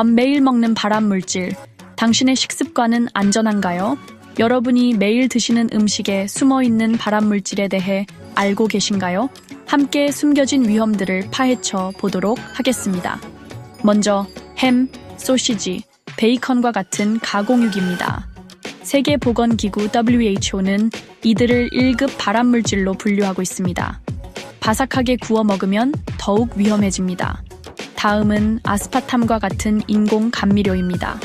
음, 매일 먹는 발암 물질. 당신의 식습관은 안전한가요? 여러분이 매일 드시는 음식에 숨어 있는 발암 물질에 대해 알고 계신가요? 함께 숨겨진 위험들을 파헤쳐 보도록 하겠습니다. 먼저 햄, 소시지, 베이컨과 같은 가공육입니다. 세계보건기구 WHO는 이들을 1급 발암물질로 분류하고 있습니다. 바삭하게 구워 먹으면 더욱 위험해집니다. 다음은 아스파탐과 같은 인공 감미료입니다.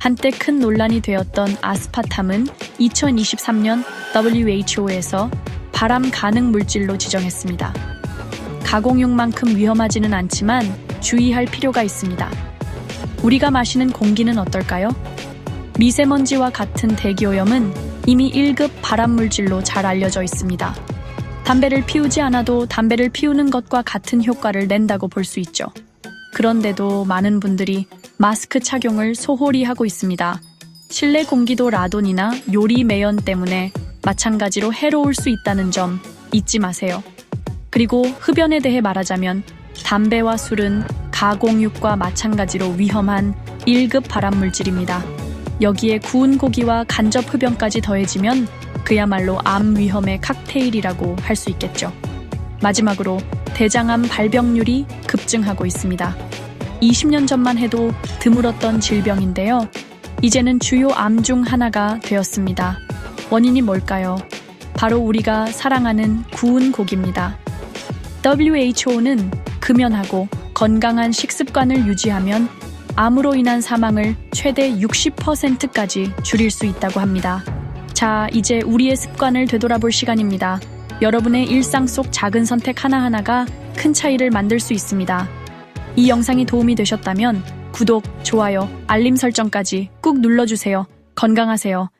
한때 큰 논란이 되었던 아스파탐은 2023년 WHO에서 발암 가능 물질로 지정했습니다. 가공육만큼 위험하지는 않지만 주의할 필요가 있습니다. 우리가 마시는 공기는 어떨까요? 미세먼지와 같은 대기오염은 이미 1급 발암 물질로 잘 알려져 있습니다. 담배를 피우지 않아도 담배를 피우는 것과 같은 효과를 낸다고 볼 수 있죠. 그런데도 많은 분들이 마스크 착용을 소홀히 하고 있습니다. 실내 공기도 라돈이나 요리 매연 때문에 마찬가지로 해로울 수 있다는 점 잊지 마세요. 그리고 흡연에 대해 말하자면 담배와 술은 가공육과 마찬가지로 위험한 1급 발암물질입니다. 여기에 구운 고기와 간접 흡연까지 더해지면 그야말로 암 위험의 칵테일이라고 할 수 있겠죠. 마지막으로 대장암 발병률이 급증하고 있습니다. 20년 전만 해도 드물었던 질병인데요. 이제는 주요 암 중 하나가 되었습니다. 원인이 뭘까요? 바로 우리가 사랑하는 구운 고기입니다. WHO는 금연하고 건강한 식습관을 유지하면 암으로 인한 사망을 최대 60%까지 줄일 수 있다고 합니다. 자, 이제 우리의 습관을 되돌아볼 시간입니다. 여러분의 일상 속 작은 선택 하나하나가 큰 차이를 만들 수 있습니다. 이 영상이 도움이 되셨다면 구독, 좋아요, 알림 설정까지 꾹 눌러주세요. 건강하세요.